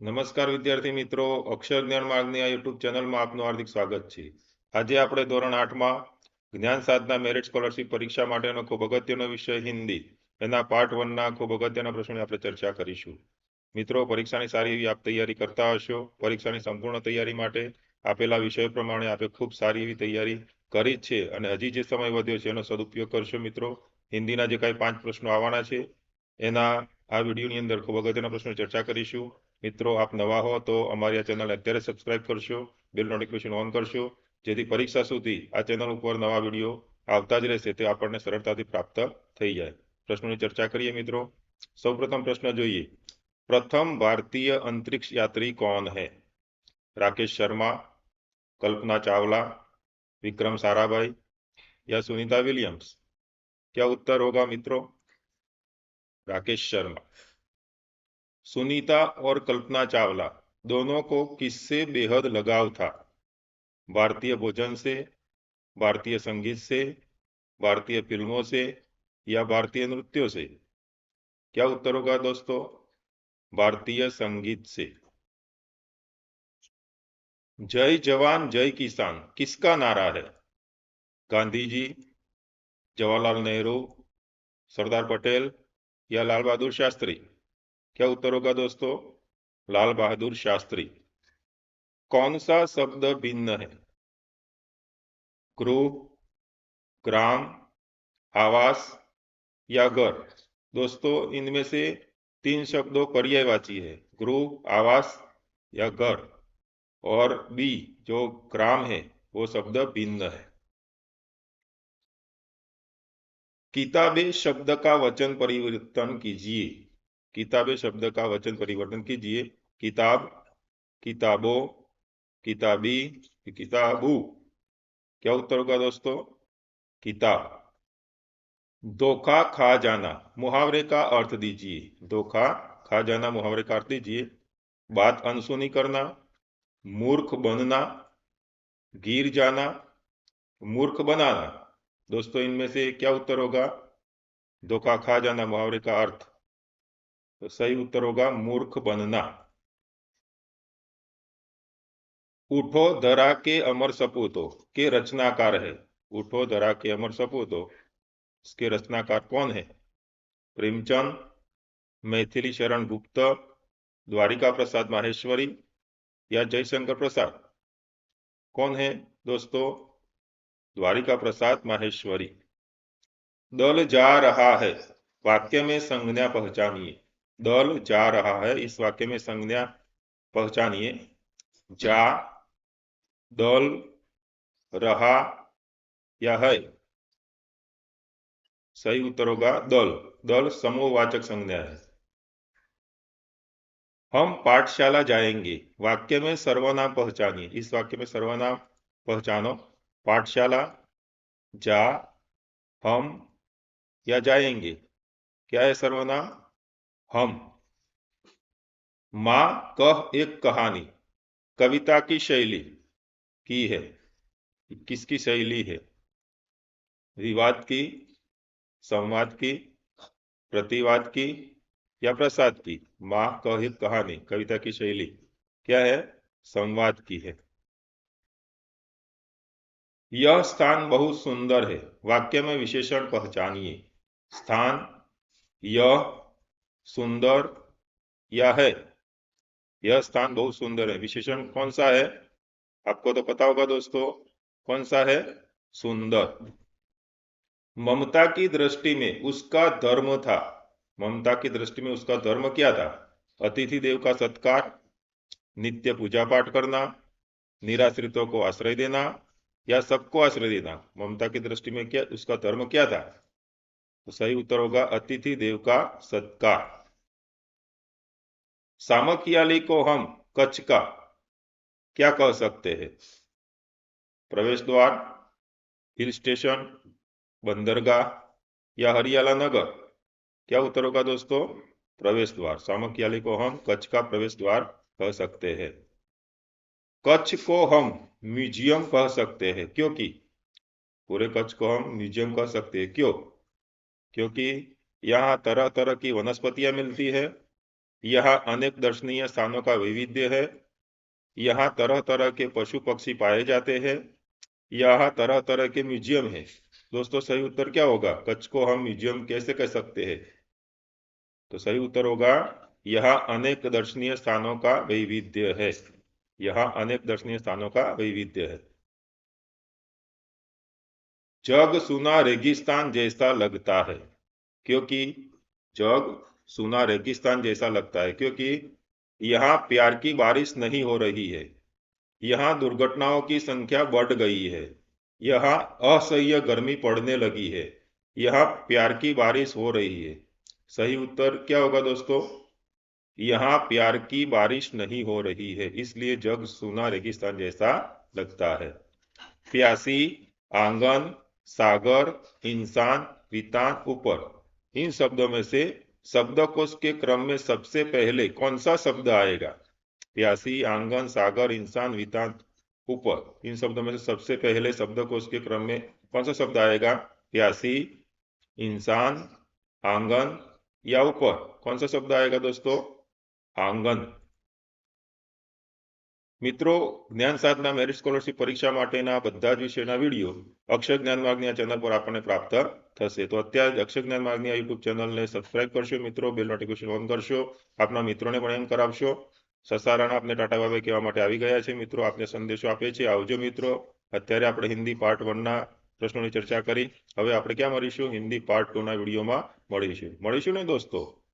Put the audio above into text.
નમસ્કાર વિદ્યાર્થી મિત્રો, અક્ષર જ્ઞાન માર્ગની આ યુટ્યુબ ચેનલમાં આપનું હાર્દિક સ્વાગત છે. આજે આપણે ધોરણ આઠમાં જ્ઞાન સાધના મેરિટ સ્કોલરશિપ પરીક્ષા માટેનો ખૂબ અગત્યનો વિષય હિન્દી. એના પાર્ટ વનના ખૂબ અગત્યના પ્રશ્નોની આપણે ચર્ચા કરીશું. મિત્રો, પરીક્ષાની સારી એવી આપ તૈયારી કરતા હશો. પરીક્ષાની સંપૂર્ણ તૈયારી માટે આપેલા વિષય પ્રમાણે આપે ખૂબ સારી એવી તૈયારી કરી જ છે અને હજી જે સમય વધ્યો છે એનો સદુપયોગ કરશો મિત્રો. હિન્દીના જે કાંઈ પાંચ પ્રશ્નો આવવાના છે, એના આ વિડીયોની અંદર ખૂબ અગત્યના પ્રશ્નો ચર્ચા કરીશું. મિત્રો આપ નવા હો તો અમારી આ ચેનલ અત્યારે સબસ્ક્રાઇબ કરશો બેલ નોટિફિકેશન ઓન કરશો જેથી પરીક્ષા સુધી આ ચેનલ ઉપર નવા વિડીયો આવતા જ રહેશે તે આપણને સરળતાથી પ્રાપ્ત થઈ જાય પ્રશ્નોની ચર્ચા કરીએ મિત્રો સૌપ્રથમ પ્રશ્ન જોઈએ પ્રથમ ભારતીય અંતરિક્ષ યાત્રી કોણ है राकेश शर्मा कल्पना चावला विक्रम साराभाई या सुनीता विलियम्स क्या उत्तर होगा मित्रों राकेश शर्मा सुनीता और कल्पना चावला, दोनों को किससे बेहद लगाव था? भारतीय भोजन से, भारतीय संगीत से, भारतीय फ़िल्मों से या भारतीय नृत्यों से? क्या उत्तर होगा दोस्तों? भारतीय संगीत से। जय जवान, जय किसान, किसका नारा है? गांधी जी, जवाहरलाल नेहरू, सरदार पटेल या लाल बहादुर शास्त्री? क्या उत्तर होगा दोस्तों? लाल बहादुर शास्त्री। कौन सा शब्द भिन्न है? गृह ग्राम, आवास या घर? दोस्तों, इनमें से तीन शब्दों पर्यायवाची है। गृह आवास या घर? और बी जो ग्राम है, वो शब्द भिन्न है। किताबे शब्द का वचन परिवर्तन कीजिए। किताबे शब्द का वचन परिवर्तन कीजिए। किताब, किताबों, किताबी, किताबू। क्या उत्तर होगा दोस्तों? किताब। धोखा खा जाना, मुहावरे का अर्थ दीजिए। धोखा खा जाना, मुहावरे का अर्थ दीजिए। बात अनसुनी करना, मूर्ख बनना, गिर जाना, मूर्ख बनाना। दोस्तों, इनमें से क्या उत्तर होगा? धोखा खा जाना, मुहावरे का अर्थ। तो सही उत्तर होगा मूर्ख बनना। उठो धरा के अमर सपूतो, के रचनाकार है। उठो धरा के अमर सपूतो, इसके रचनाकार कौन है? प्रेमचंद, मैथिली शरण गुप्त, द्वारिका प्रसाद माहेश्वरी या जयशंकर प्रसाद? कौन है दोस्तों? द्वारिका प्रसाद माहेश्वरी। दल जा रहा है, वाक्य में संज्ञा पहचानिए। दल जा रहा है। इस वाक्य में संज्ञा पहचानिए। जा, दल, रहा, या है। सही उत्तर होगा दल। दल समूहवाचक संज्ञा है। हम पाठशाला जाएँगे। वाक्य में सर्वनाम पहचानिए। इस वाक्य में सर्वनाम पहचानो। पाठशाला, जा, हम, या जाएँगे। क्या है सर्वनाम? हम। माँ कह एक कहानी, कविता की शैली की है। किसकी शैली है? विवाद की, संवाद की, प्रतिवाद की या प्रसाद की? माँ कह एक कहानी, कविता की शैली क्या है? संवाद की है। यह स्थान बहुत सुंदर है। वाक्य में विशेषण पहचानिए। स्थान यह सुंदर या है? यह स्थान बहुत सुंदर है। विशेषण कौन सा है? आपको तो पता होगा दोस्तों, कौन सा है? सुंदर। ममता की दृष्टि में उसका धर्म था। ममता की दृष्टि में उसका धर्म क्या था? अतिथि देव का सत्कार, नित्य पूजा पाठ करना, निराश्रितों को आश्रय देना या सबको आश्रय देना। ममता की दृष्टि में क्या, उसका धर्म क्या था? तो सही उत्तर होगा, अतिथि देव का सत्कार। सामकियाली को हम कच्छ का क्या कह सकते हैं? प्रवेश द्वार, हिल स्टेशन, बंदरगाह या हरियाला नगर? क्या उत्तर होगा दोस्तों? प्रवेश द्वार। सामकियाली को हम कच्छ का प्रवेश द्वार कह सकते हैं। कच्छ को हम म्यूज़ियम कह सकते हैं, क्योंकि पूरे कच्छ को हम म्यूज़ियम कह सकते हैं। क्यों? क्योंकि यहाँ तरह तरह की वनस्पतियाँ मिलती है। यहाँ अनेक दर्शनीय स्थानों का वैविध्य है। यहाँ तरह तरह के पशु पक्षी पाए जाते हैं। यहाँ तरह तरह के म्यूज़ियम है। दोस्तों, सही उत्तर क्या होगा? कच्छ को हम म्यूज़ियम कैसे कह सकते हैं? तो सही उत्तर होगा, यहाँ अनेक दर्शनीय स्थानों का वैविध्य है। यहाँ अनेक दर्शनीय स्थानों का वैविध्य है। जग सुना रेगिस्तान जैसा लगता है, क्योंकि जग सुना रेगिस्तान जैसा लगता है, क्योंकि यहाँ प्यार की बारिश नहीं हो रही है, यहाँ दुर्घटनाओं की संख्या बढ़ गई है, यहाँ असह्य गर्मी पड़ने लगी है, यहाँ प्यार की बारिश हो रही है। सही उत्तर क्या होगा दोस्तों? यहाँ प्यार की बारिश नहीं हो रही है, इसलिए जग सुना रेगिस्तान जैसा लगता है। प्यासी आँगन सागर, इंसान, वितान, ऊपर। इन शब्दों में से शब्दकोश के क्रम में सबसे पहले कौन सा शब्द आएगा? प्यासी, आँगन, सागर, इंसान, वितान, ऊपर। इन शब्दों में से सबसे पहले शब्दकोश के क्रम में कौन सा शब्द आएगा? प्यासी, इंसान, आँगन या ऊपर। कौन सा शब्द आएगा दोस्तों? आँगन। મિત્રો, જ્ઞાન સાધના મેરિટ સ્કોલરશીપ પરીક્ષા માટેના બધા જ વિષયના વીડિયો અક્ષર જ્ઞાન માર્ગની ચેનલ પર આપણને પ્રાપ્ત થશે. તો અત્યારે જ અક્ષર જ્ઞાન માર્ગની યુટ્યુબ ચેનલને સબસ્ક્રાઇબ કરશો મિત્રો બેલ નોટિફિકેશન ઓન કરશો, આપના મિત્રોને પણ એમ કરાવશો. સસારાના આપને ટાટા બાબા કહેવા માટે આવી ગયા છે મિત્રો, આપને સંદેશો આપે છે. આવજો મિત્રો, અત્યારે આપણે હિન્દી પાર્ટ વનના પ્રશ્નોની ચર્ચા કરી. હવે આપણે ક્યાં મળીશું? હિન્દી પાર્ટ ટુના વિડીયોમાં મળીશું. મળીશું ને દોસ્તો?